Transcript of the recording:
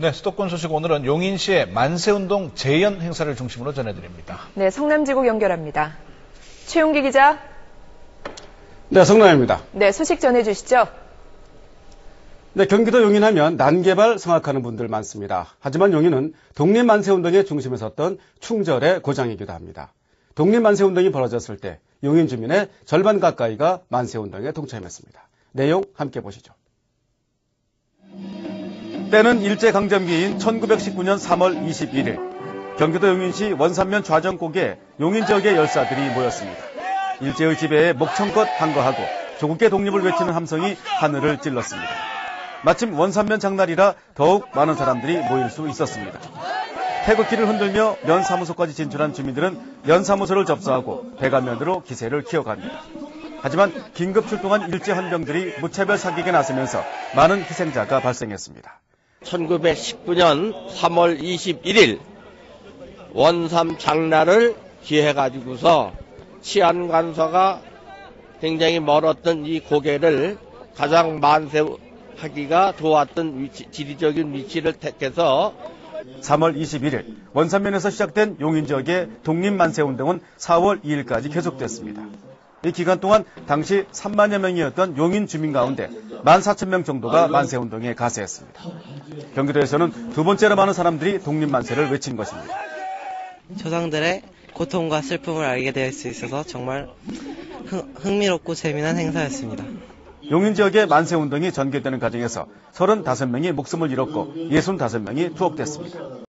네, 수도권 소식 오늘은 용인시의 만세운동 재연 행사를 중심으로 전해드립니다. 네, 성남지구 연결합니다. 최용기 기자, 네, 성남입니다. 네, 소식 전해주시죠. 네, 경기도 용인하면 난개발 생각하는 분들 많습니다. 하지만 용인은 독립만세운동의 중심에 섰던 충절의 고장이기도 합니다. 독립만세운동이 벌어졌을 때 용인 주민의 절반 가까이가 만세운동에 동참했습니다. 내용 함께 보시죠. 때는 일제강점기인 1919년 3월 21일 경기도 용인시 원산면 좌정곡에 용인 지역의 열사들이 모였습니다. 일제의 지배에 목청껏 항거하고 조국의 독립을 외치는 함성이 하늘을 찔렀습니다. 마침 원산면 장날이라 더욱 많은 사람들이 모일 수 있었습니다. 태극기를 흔들며 면사무소까지 진출한 주민들은 면사무소를 접수하고 배가면으로 기세를 키워갑니다. 하지만 긴급 출동한 일제 환병들이 무차별 사격에 나서면서 많은 희생자가 발생했습니다. 1919년 3월 21일 원삼 장날을 기해 가지고서 치안관서가 굉장히 멀었던 이 고개를 가장 만세하기가 좋았던 위치, 지리적인 위치를 택해서 3월 21일 원산면에서 시작된 용인 지역의 독립만세 운동은 4월 2일까지 계속됐습니다. 이 기간 동안 당시 3만여 명이었던 용인 주민 가운데 14,000명 정도가 만세 운동에 가세했습니다. 경기도에서는 두 번째로 많은 사람들이 독립 만세를 외친 것입니다. 조상들의 고통과 슬픔을 알게 될 수 있어서 정말 흥, 흥미롭고 재미난 행사였습니다. 용인 지역의 만세 운동이 전개되는 과정에서 35명이 목숨을 잃었고 65명이 투옥됐습니다.